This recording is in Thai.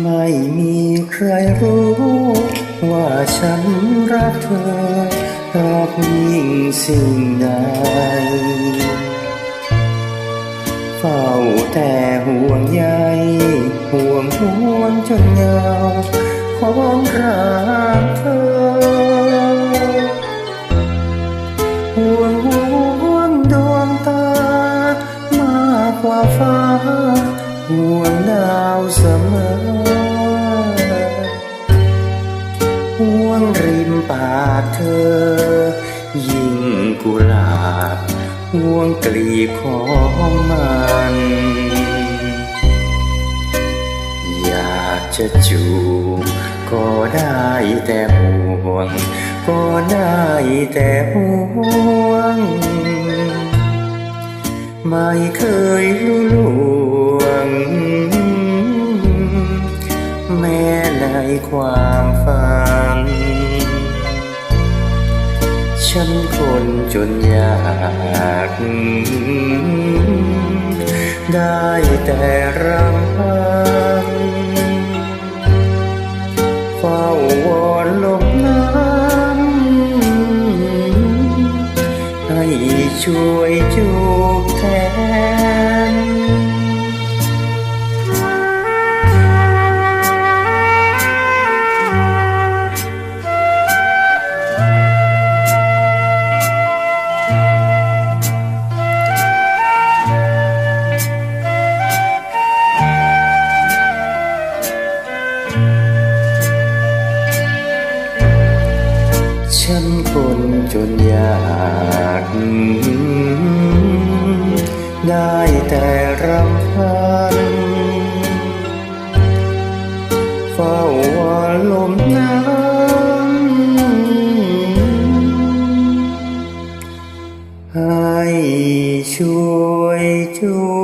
ไม่มีใครรู้ ว่าฉันรักเธอรักยิ่งสิ่งใดเฝ้าแต่ห่วงใยห่วงห่วงจนเหงาของรักเธอห่วงห่วงดวงตามากกว่าฟ้า ห่วงดาวเสมอห่วงริมปากเธอ ยิ่งกุหลาบห่วงกลีบของมันอยากจะจูบก็ได้แต่ห่วง ก็ได้แต่ห่วง ไม่เคยรู้ แม้ในความฝัน ฉันคนจนยาก ได้แต่รำพันเฝ้าวอนลมน้ำให้ช่วยจูบแทน ฉันคนจนอยากได้แต่รำพันเฝ้าวอนลมน้ำให้ช่วยช่วย